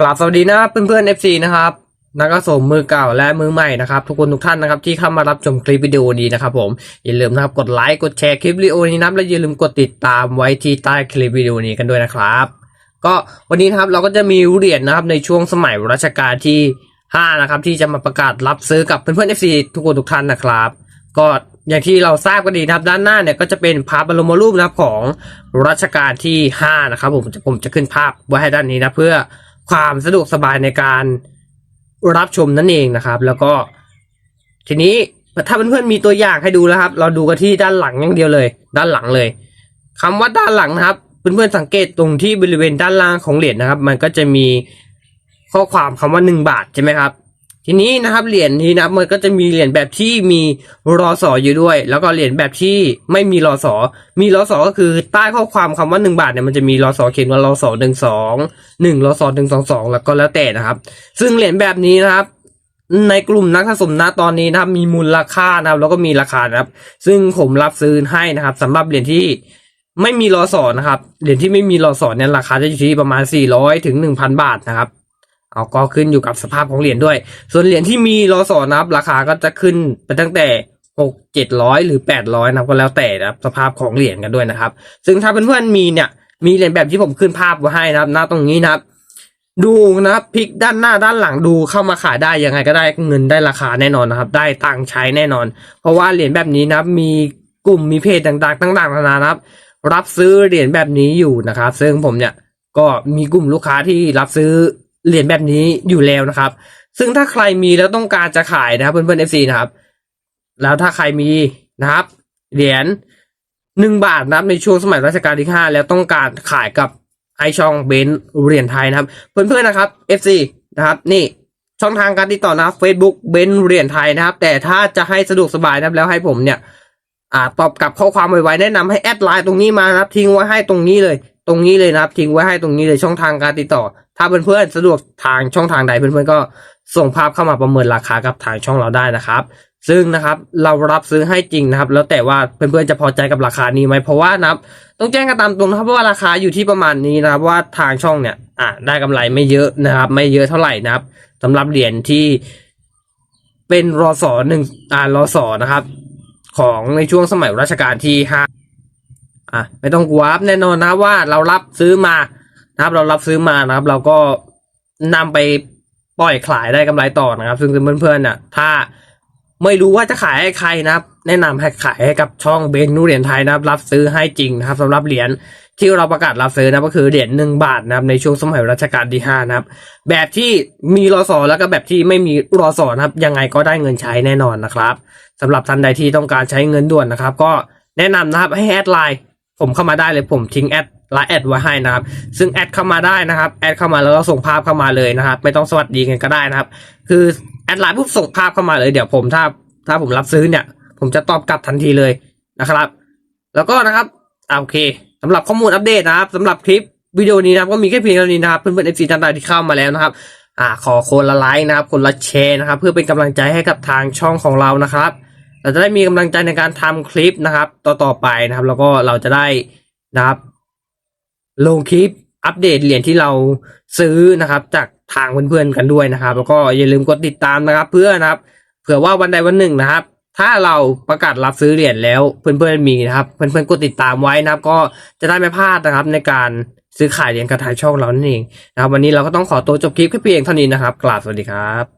กราบสวัสดีนะครับเพื่อนๆ FC นะครับนักสมมือเก่าและมือใหม่นะครับทุกคนทุกท่านนะครับที่เข้ามารับชมคลิปวิดีโอนี้นะครับผมอย่าลืมนะครับกดไลค์กดแชร์คลิปวิดีโอนี้นับและอย่าลืมกดติดตามไว้ที่ใต้คลิปวิดีโอนี้กันด้วยนะครับ ก็วันนี้นะครับเราก็จะมีเหรียญนะครับในช่วงสมัยรัชกาลที่5นะครับที่จะมาประกาศรับซื้อกับเพื่อนๆ FC ทุกคนทุกท่านนะครับ ก็อย่างที่เราทราบกันดีนะครับด้านหน้าเนี่ยก็จะเป็นภาพบรมรูปนะครับของรัชกาลที่5นะครับผมผมจะขึ้นภาพไว้ให้ด้านนี้นะเพื่อ ความสะดวกสบายในการรับชมนั่นเองนะครับ แล้วก็ทีนี้ถ้าเพื่อนๆมีตัวอย่างให้ดูแล้วครับ เราดูกันที่ด้านหลังอย่างเดียวเลย ด้านหลังเลยคำว่าด้านหลังนะครับเพื่อนๆสังเกตตรงที่บริเวณด้านล่างของเหรียญนะครับ มันก็จะมีข้อความคำว่าหนึ่งบาทใช่ไหมครับ ทีนี้นะครับเหรียญนี้นะครับมันก็จะมีเหรียญแบบที่มีรอสออยู่ด้วย แล้วก็เหรียญแบบที่ไม่มีรอสอ มีรอสอก็คือใต้ข้อความคำว่าหนึ่งบาทเนี่ยมันจะมีรอสอเขียนว่ารอสอหนึ่งสองหนึ่งรอสอหนึ่งสองสองแล้วก็แล้วแต่นะครับ ซึ่งเหรียญแบบนี้นะครับในกลุ่มนักสะสมณตอนนี้นะครับ มีมูลราคานะครับ แล้วก็มีราคานะครับ ซึ่งผมรับซื้อให้นะครับสำหรับเหรียญที่ไม่มีรอสอนะครับเหรียญที่ไม่มีรอสอเนี่ยราคาจะอยู่ที่ประมาณสี่ร้อยถึงหนึ่งพันบาทนะครับ เอาก็ขึ้นอยู่กับสภาพของเหรียญด้วย ส่วนเหรียญที่มีรอสอนะครับ ราคาก็จะขึ้นไปตั้งแต่หกเจ็ดร้อยหรือแปดร้อยนะครับก็แล้วแต่นะครับ สภาพของเหรียญกันด้วยนะครับ ซึ่งถ้าเพื่อนๆมีเนี่ย มีเหรียญแบบที่ผมขึ้นภาพไว้ให้นะครับ หน้าตรงนี้นะครับ ดูนะครับพลิกด้านหน้าด้านหลังดูเข้ามาขายได้ยังไงก็ได้เงินได้ราคาแน่นอนนะครับ ได้ตังค์ใช้แน่นอน เพราะว่าเหรียญแบบนี้นะครับ มีกลุ่มมีเพจต่างๆต่างๆนานานะครับ รับซื้อเหรียญแบบนี้อยู่นะครับ ซึ่งผมเนี่ยก็มีกลุ่มลูกค้าที่รับซื้อ เหรียญแบบนี้อยู่แล้วนะครับ ซึ่งถ้าใครมีแล้วต้องการจะขายนะครับ เพื่อนๆ FC นะครับ แล้วถ้าใครมีนะครับ เหรียญหนึ่งบาทนะครับในช่วงสมัยรัชกาลที่ห้าแล้วต้องการขายกับไอช่องเบนเหรียญไทยนะครับ เพื่อนๆนนะครับ FC นะครับ นี่ช่องทางการติดต่อนะครับ Facebook เบนเหรียญไทยนะครับ แต่ถ้าจะให้สะดวกสบายนะครับแล้วให้ผมเนี่ยอ่าตอบกลับข้อความไวๆแนะนำให้แอดไลน์ตรงนี้มานะครับ ทิ้งไว้ให้ตรงนี้เลย ตรงนี้เลยนะครับ ทิ้งไว้ให้ตรงนี้เลยช่องทางการติดต่อ ถ้าเพื่อนๆสะดวกทางช่องทางใดเพื่อนๆก็ส่งภาพเข้ามาประเมินราคากับทางช่องเราได้นะครับ ซึ่งนะครับเรารับซื้อให้จริงนะครับ แล้วแต่ว่าเพื่อนๆจะพอใจกับราคานี้ไหมเพราะว่านะครับต้องแจ้งกันตามตรงนะครับว่าราคาอยู่ที่ประมาณนี้นะครับว่าทางช่องเนี่ยอ่าได้กำไรไม่เยอะนะครับ ไม่เยอะเท่าไหร่นะครับสำหรับเหรียญที่เป็นรอสอหนึ่งอ่ารอสอนะครับ ของในช่วงสมัยรัชกาลที่ห้าอะไม่ต้องกลัวรับแน่นอนนะว่าเรารับซื้อมา นะครับ เรารับซื้อมานะครับ เราก็นำไปปล่อยขายได้กำไรต่อนะครับ ซึ่งเพื่อนๆน่ะ ถ้าไม่รู้ว่าจะขายให้ใครนะครับ แนะนำให้ขายให้กับช่องเบนนูเหรียญไทยนะครับ รับซื้อให้จริงนะครับสำหรับเหรียญที่เราประกาศรับซื้อนะก็คือเหรียญหนึ่งบาทนะครับในช่วงสมัยรัชกาลที่ห้านะครับ แบบที่มีรอสอแล้วก็แบบที่ไม่มีรอสอนะครับ ยังไงก็ได้เงินใช้แน่นอนนะครับสำหรับท่านใดที่ต้องการใช้เงินด่วนนะครับ ก็แนะนำนะครับให้แอดไลน์ ผมเข้ามาได้เลยผมทิ้งแอดไลน์แอดไว้ให้นะครับ ซึ่งแอดเข้ามาได้นะครับแอดเข้ามาแล้วก็ส่งภาพเข้ามาเลยนะครับ ไม่ต้องสวัสดีกันก็ได้นะครับ คือแอดไลน์ปุ๊บส่งภาพเข้ามาเลยเดี๋ยวผมถ้าถ้าผมรับซื้อเนี่ย ผมจะตอบกลับทันทีเลยนะครับ แล้วก็นะครับอ่าโอเคสำหรับข้อมูลอัปเดตนะครับสำหรับคลิปวิดีโอนี้นะครับก็มีแค่เพียงเท่านี้นะครับเพื่อนๆเอฟซีท่านใดที่เข้ามาแล้วนะครับอ่าขอคนละไลค์นะครับ คนละแชร์นะครับ เพื่อเป็นกำลังใจให้กับทางช่องของเรานะครับ เราจะได้มีกำลังใจในการทำคลิปนะครับ ต่อๆไปนะครับ แล้วก็เราจะได้นะครับ ลงคลิปอัปเดตเหรียญที่เราซื้อนะครับ จากทางเพื่อนๆกันด้วยนะครับ แล้วก็อย่าลืมกดติดตามนะครับ เพื่อนะครับ เผื่อว่าวันใดวันหนึ่งนะครับ ถ้าเราประกาศรับซื้อเหรียญแล้วเพื่อนๆมีนะครับ เพื่อนๆกดติดตามไว้นะครับ ก็จะได้ไม่พลาดนะครับ ในการซื้อขายเหรียญกระทายช่องเรานั่นเองนะครับ วันนี้เราก็ต้องขอตัวจบคลิปแค่เพียงเท่านี้นะครับกราบสวัสดีครับ